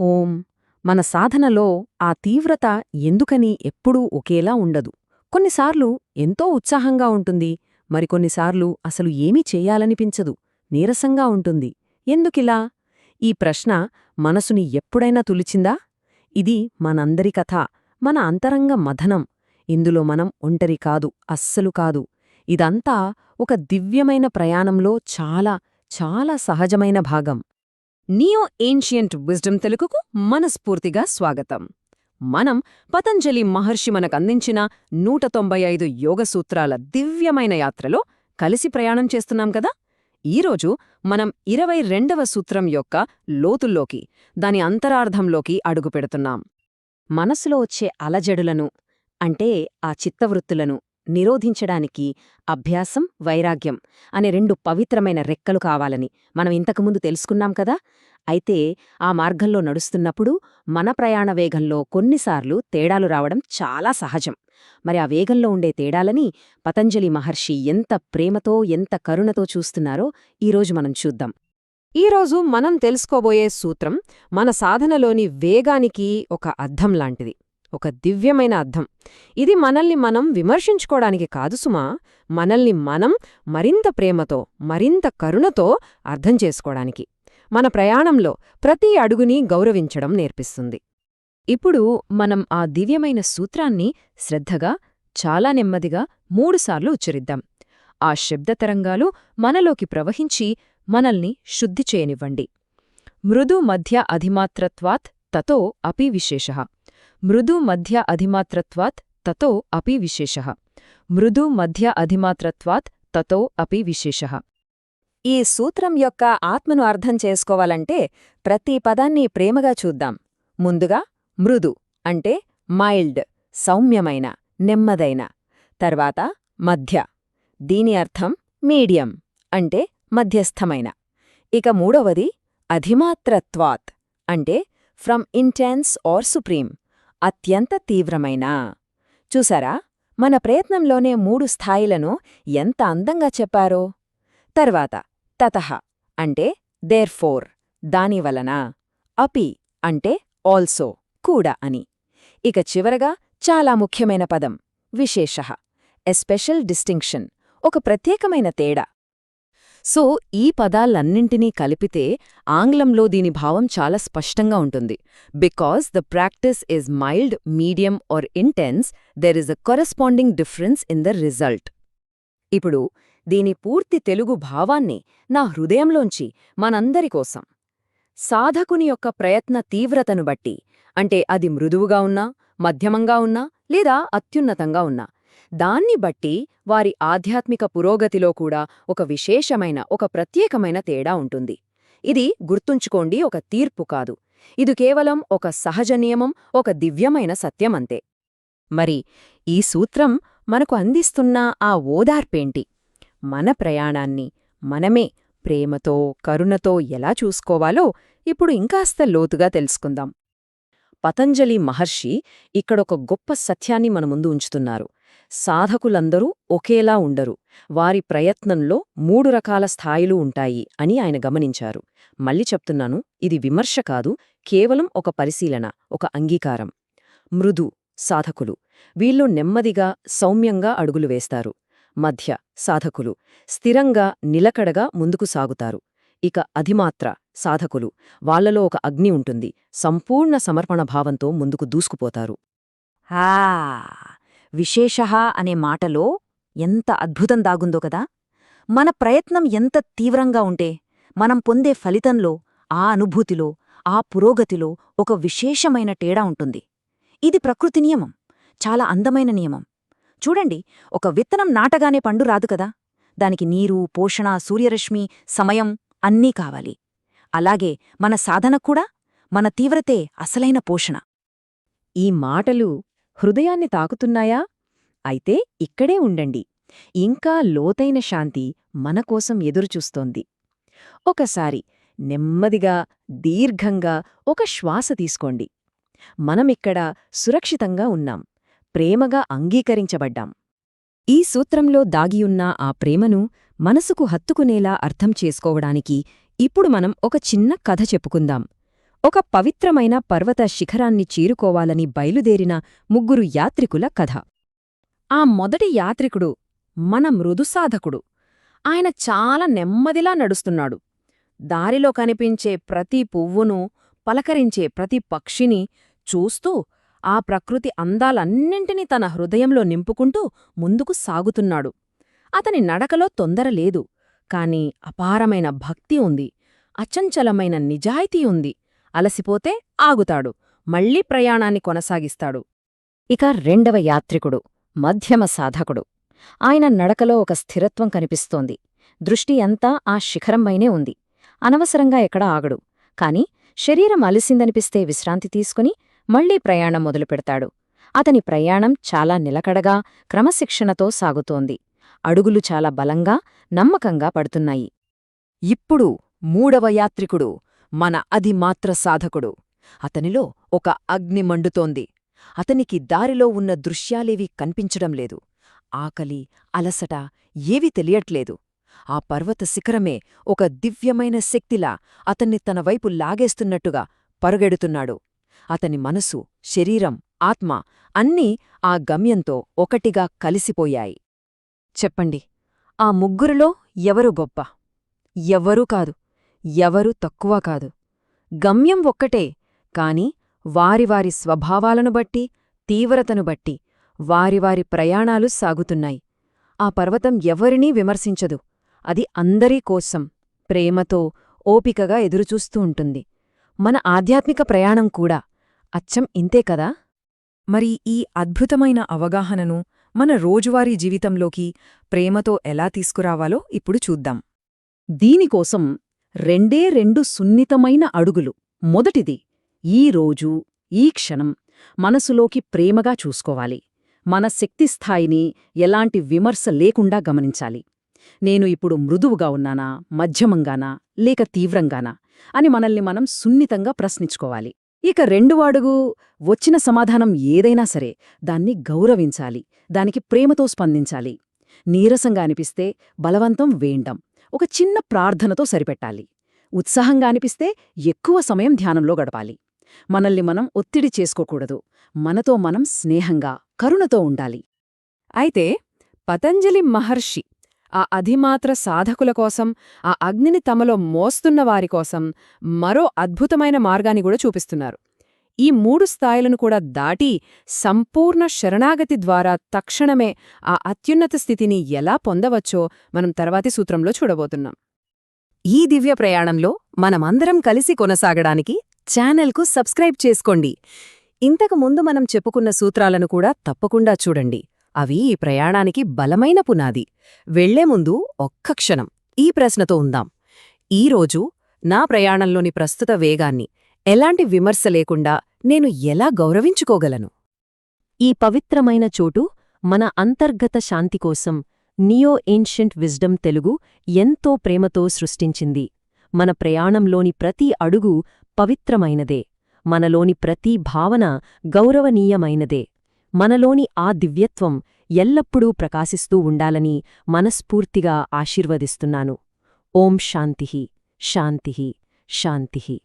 ఓం. మన సాధనలో ఆ తీవ్రత ఎందుకని ఎప్పుడూ ఒకేలా ఉండదు. కొన్నిసార్లు ఎంతో ఉత్సాహంగా ఉంటుంది. మరికొన్నిసార్లు అసలు ఏమీ చేయాలనిపించదు. నీరసంగా ఉంటుంది. ఎందుకిలా? ఈ ప్రశ్న మనసుని ఎప్పుడైనా తులిచిందా? ఇది మనందరి కథ. మన అంతరంగ మథనం. ఇందులో మనం ఒంటరి కాదు అస్సలు కాదు. ఇదంతా ఒక దివ్యమైన ప్రయాణంలో చాలా చాలా సహజమైన భాగం. నియో ఏన్షియంట్ విజ్డమ్ తెలుగుకు మనస్ఫూర్తిగా స్వాగతం. మనం పతంజలి మహర్షి మనకందించిన నూట తొంభై ఐదు యోగ సూత్రాల దివ్యమైన యాత్రలో కలిసి ప్రయాణం చేస్తున్నాం కదా? ఈరోజు మనం ఇరవై రెండవ సూత్రం యొక్క లోతుల్లోకి దాని అంతరార్థంలోకి అడుగుపెడుతున్నాం. మనసులో వచ్చే అలజడులను అంటే ఆ చిత్తవృత్తులను నిరోధించడానికి అభ్యాసం వైరాగ్యం అనే రెండు పవిత్రమైన రెక్కలు కావాలని మనం ఇంతకుముందు తెలుసుకున్నాం కదా. అయితే ఆ మార్గంలో నడుస్తున్నప్పుడు మన ప్రయాణ వేగంలో కొన్నిసార్లు తేడాలు రావడం చాలా సహజం. మరి ఆ వేగంలో ఉండే తేడాలని పతంజలి మహర్షి ఎంత ప్రేమతో ఎంత కరుణతో చూస్తున్నారో ఈరోజు మనం చూద్దాం. ఈరోజు మనం తెలుసుకోబోయే సూత్రం మన సాధనలోని వేగానికి ఒక అద్దం లాంటిది. ఒక దివ్యమైన అర్థం. ఇది మనల్ని మనం విమర్శించుకోవడానికి కాదు సుమా మనల్ని మనం మరింత ప్రేమతో మరింత కరుణతో అర్థం చేసుకోవడానికి. మన ప్రయాణంలో ప్రతి అడుగుని గౌరవించడం నేర్పిస్తుంది. ఇప్పుడు మనం ఆ దివ్యమైన సూత్రాన్ని శ్రద్ధగా చాలా నెమ్మదిగా మూడుసార్లు ఉచ్చరిద్దాం. ఆ శబ్దతరంగాలు మనలోకి ప్రవహించి మనల్ని శుద్ధి చేయనివ్వండి. మృదు మధ్య అధిమాత్రత్వాత్ తతో అపి విశేష. మృదు మధ్య అధిమాత్రత్వాత్ తతో అపి విశేష. మృదు మధ్య అధిమాత్రత్వాత్ తతో అపి విశేష. ఈ సూత్రం యొక్క ఆత్మను అర్థం చేసుకోవాలంటే ప్రతి పదాన్ని ప్రేమగా చూద్దాం. ముందుగా మృదు అంటే మైల్డ్ సౌమ్యమైన నెమ్మదైన. తర్వాత మధ్య. దీని అర్థం మీడియం అంటే మధ్యస్థమైన. ఇక మూడవది అధిమాత్రత్వాత్ అంటే ఫ్రమ్ ఇంటెన్స్ ఆర్ సుప్రీం. అత్యంత తీవ్రమైన. చూసారా? మన ప్రయత్నంలోనే మూడు స్థాయిలను ఎంత అందంగా చెప్పారో. తర్వాత తతహ అంటే దేర్ ఫోర్ దానివలన అపి అంటే ఆల్సో కూడా అని. ఇక చివరగా చాలా ముఖ్యమైన పదం విశేష ఎస్పెషల్ డిస్టింక్షన్ ఒక ప్రత్యేకమైన తేడా. సో ఈ పదాలన్నింటినీ కలిపితే ఆంగ్లంలో దీని భావం చాలా స్పష్టంగా ఉంటుంది. Because the practice is mild medium or intense there is a corresponding difference in the result. ఇప్పుడు దీని పూర్తి తెలుగు భావాన్ని నా హృదయంలోంచి మనందరి కోసం. సాధకుని యొక్క ప్రయత్న తీవ్రతను బట్టి అంటే అది మృదువుగా ఉన్నా మధ్యమంగా ఉన్నా లేదా అత్యున్నతంగా ఉన్నా దాన్ని బట్టి వారి ఆధ్యాత్మిక పురోగతిలో కూడా ఒక విశేషమైన ఒక ప్రత్యేకమైన తేడా ఉంటుంది. ఇది గుర్తుంచుకోండి ఒక తీర్పు కాదు. ఇది కేవలం ఒక సహజ నియమం ఒక దివ్యమైన సత్యమంతే. మరి ఈ సూత్రం మనకు అందిస్తున్న ఆ ఓదార్పేంటి? మన ప్రయాణాన్ని మనమే ప్రేమతో కరుణతో ఎలా చూసుకోవాలో ఇప్పుడు ఇంకాస్త లోతుగా తెలుసుకుందాం. పతంజలి మహర్షి ఇక్కడొక గొప్ప సత్యాన్ని మన ముందు ఉంచుతున్నారు. సాధకులందరూ ఒకేలా ఉండరు. వారి ప్రయత్నంలో మూడు రకాల స్థాయిలు ఉంటాయి అని ఆయన గమనించారు. మళ్ళీ చెప్తున్నాను ఇది విమర్శ కాదు కేవలం ఒక పరిశీలన ఒక అంగీకారం. మృదు సాధకులు. వీళ్ళు నెమ్మదిగా సౌమ్యంగా అడుగులు వేస్తారు. మధ్య సాధకులు. స్థిరంగా నిలకడగా ముందుకు సాగుతారు. ఇక అధిమాత్ర. సాధకులు. వాళ్ళలో ఒక అగ్ని ఉంటుంది. సంపూర్ణ సమర్పణ భావంతో ముందుకు దూసుకుపోతారు. హా! విశేష అనే మాటలో ఎంత అద్భుతం దాగుందో కదా! మన ప్రయత్నం ఎంత తీవ్రంగా ఉంటే మనం పొందే ఫలితంలో ఆ అనుభూతిలో ఆ పురోగతిలో ఒక విశేషమైన తేడా ఉంటుంది. ఇది ప్రకృతి నియమం. చాలా అందమైన నియమం. చూడండి ఒక విత్తనం నాటగానే పండు రాదు కదా! దానికి నీరు పోషణ సూర్యరశ్మి సమయం అన్నీ కావాలి. అలాగే మన సాధన కూడా మన తీవ్రతే అసలైన పోషణ. ఈ మాటలు హృదయాన్ని తాకుతున్నాయా? అయితే ఇక్కడే ఉండండి. ఇంకా లోతైన శాంతి మనకోసం ఎదురుచూస్తోంది. ఒకసారి నెమ్మదిగా దీర్ఘంగా ఒక శ్వాస తీసుకోండి. మనమిక్కడ సురక్షితంగా ఉన్నాం. ప్రేమగా అంగీకరించబడ్డాం. ఈ సూత్రంలో దాగియున్న ఆ ప్రేమను మనసుకు హత్తుకునేలా అర్థం చేసుకోవడానికి ఇప్పుడు మనం ఒక చిన్న కథ చెప్పుకుందాం. ఒక పవిత్రమైన పర్వత శిఖరాన్ని చేరుకోవాలని బయలుదేరిన ముగ్గురు యాత్రికుల కథ. ఆ మొదటి యాత్రికుడు మన మృదుసాధకుడు ఆయన చాలా నెమ్మదిలా నడుస్తున్నాడు. దారిలో కనిపించే ప్రతి పువ్వును పలకరించే ప్రతి పక్షిని చూస్తూ ఆ ప్రకృతి అందాలన్నింటినీ తన హృదయంలో నింపుకుంటూ ముందుకు సాగుతున్నాడు. అతని నడకలో తొందరలేదు కాని అపారమైన భక్తి ఉంది. అచంచలమైన నిజాయితీ ఉంది. అలసిపోతే ఆగుతాడు. మళ్ళీ ప్రయాణాన్ని కొనసాగిస్తాడు. ఇక రెండవ యాత్రికుడు మధ్యమ సాధకుడు. ఆయన నడకలో ఒక స్థిరత్వం కనిపిస్తోంది. దృష్టి అంతా ఆ శిఖరంపైనే ఉంది. అనవసరంగా ఎక్కడా ఆగడు. కాని శరీరం అలిసిందనిపిస్తే విశ్రాంతి తీసుకుని మళ్ళీ ప్రయాణం మొదలుపెడతాడు. అతని ప్రయాణం చాలా నిలకడగా క్రమశిక్షణతో సాగుతోంది. అడుగులు చాలా బలంగా నమ్మకంగా పడుతున్నాయి. ఇప్పుడు మూడవ యాత్రికుడు మన అధిమాత్ర సాధకుడు. అతనిలో ఒక అగ్ని మండుతోంది. అతనికి దారిలో ఉన్న దృశ్యాలేవీ కనిపించడం లేదు. ఆకలి అలసట ఏవీ తెలియట్లేదు. ఆ పర్వత శిఖరమే ఒక దివ్యమైన శక్తిలా అతన్ని తన వైపు లాగేస్తున్నట్టుగా పరుగెడుతున్నాడు. అతని మనసు శరీరం ఆత్మ అన్నీ ఆ గమ్యంతో ఒకటిగా కలిసిపోయాయి. చెప్పండి. ఆ ముగ్గురిలో ఎవరు గొప్ప? ఎవ్వరూ కాదు. ఎవరు తక్కువ కాదు. గమ్యం ఒక్కటే కాని వారివారి స్వభావాలను బట్టి తీవ్రతను బట్టి వారివారి ప్రయాణాలు సాగుతున్నాయి. ఆ పర్వతం ఎవరినీ విమర్శించదు. అది అందరి కోసం ప్రేమతో ఓపికగా ఎదురుచూస్తూ ఉంటుంది. మన ఆధ్యాత్మిక ప్రయాణం కూడా అచ్చం ఇంతే కదా? మరి ఈ అద్భుతమైన అవగాహనను మన రోజువారీ జీవితంలోకి ప్రేమతో ఎలా తీసుకురావాలో ఇప్పుడు చూద్దాం. దీనికోసం రెండే రెండు సున్నితమైన అడుగులు. మొదటిది ఈ రోజు ఈ క్షణం మనసులోకి ప్రేమగా చూసుకోవాలి. మన శక్తిస్థాయిని ఎలాంటి విమర్శ లేకుండా గమనించాలి. నేను ఇప్పుడు మృదువుగా ఉన్నానా మధ్యమంగానా లేక తీవ్రంగానా అని మనల్ని మనం సున్నితంగా ప్రశ్నించుకోవాలి. ఇక రెండు అడుగు వచ్చిన సమాధానం ఏదైనా సరే దాన్ని గౌరవించాలి దానికి ప్రేమతో స్పందించాలి. నీరసంగా అనిపిస్తే బలవంతం వేండం ఒక చిన్న ప్రార్థనతో సరిపెట్టాలి. ఉత్సాహంగా అనిపిస్తే ఎక్కువ సమయం ధ్యానంలో గడపాలి. మనల్ని మనం ఒత్తిడి చేసుకోకూడదు మనతో మనం స్నేహంగా కరుణతో ఉండాలి. అయితే పతంజలి మహర్షి ఆ అధిమాత్ర సాధకుల కోసం ఆ అగ్నిని తమలో మోస్తున్న వారి కోసం మరో అద్భుతమైన మార్గాన్ని కూడా చూపిస్తున్నారు. ఈ మూడు స్థాయిలను కూడా దాటి సంపూర్ణ శరణాగతి ద్వారా తక్షణమే ఆ అత్యున్నత స్థితిని ఎలా పొందవచ్చో మనం తర్వాతి సూత్రంలో చూడబోతున్నాం. ఈ దివ్య ప్రయాణంలో మనమందరం కలిసి కొనసాగడానికి ఛానల్కు సబ్స్క్రైబ్ చేసుకోండి. ఇంతకు ముందు మనం చెప్పుకున్న సూత్రాలను కూడా తప్పకుండా చూడండి. అవి ఈ ప్రయాణానికి బలమైన పునాది. వెళ్ళే ముందు ఒక్క క్షణం ఈ ప్రశ్నతో ఉందాం. ఈరోజు నా ప్రయాణంలోని ప్రస్తుత వేగాన్ని ఎలాంటి విమర్శ లేకుండా నేను ఎలా గౌరవించుకోగలను? ఈ పవిత్రమైన చోటు మన అంతర్గత శాంతి కోసం నియో ఏన్షియంట్ విజ్డమ్ తెలుగు ఎంతో ప్రేమతో సృష్టించింది. మన ప్రయాణంలోని ప్రతి అడుగు పవిత్రమైనదే. మనలోని ప్రతి భావన గౌరవనీయమైనదే. మనలోని ఆ దివ్యత్వం ఎల్లప్పుడూ ప్రకాశిస్తూ ఉండాలని మనస్ఫూర్తిగా ఆశీర్వదిస్తున్నాను. ఓం శాంతి శాంతి శాంతి.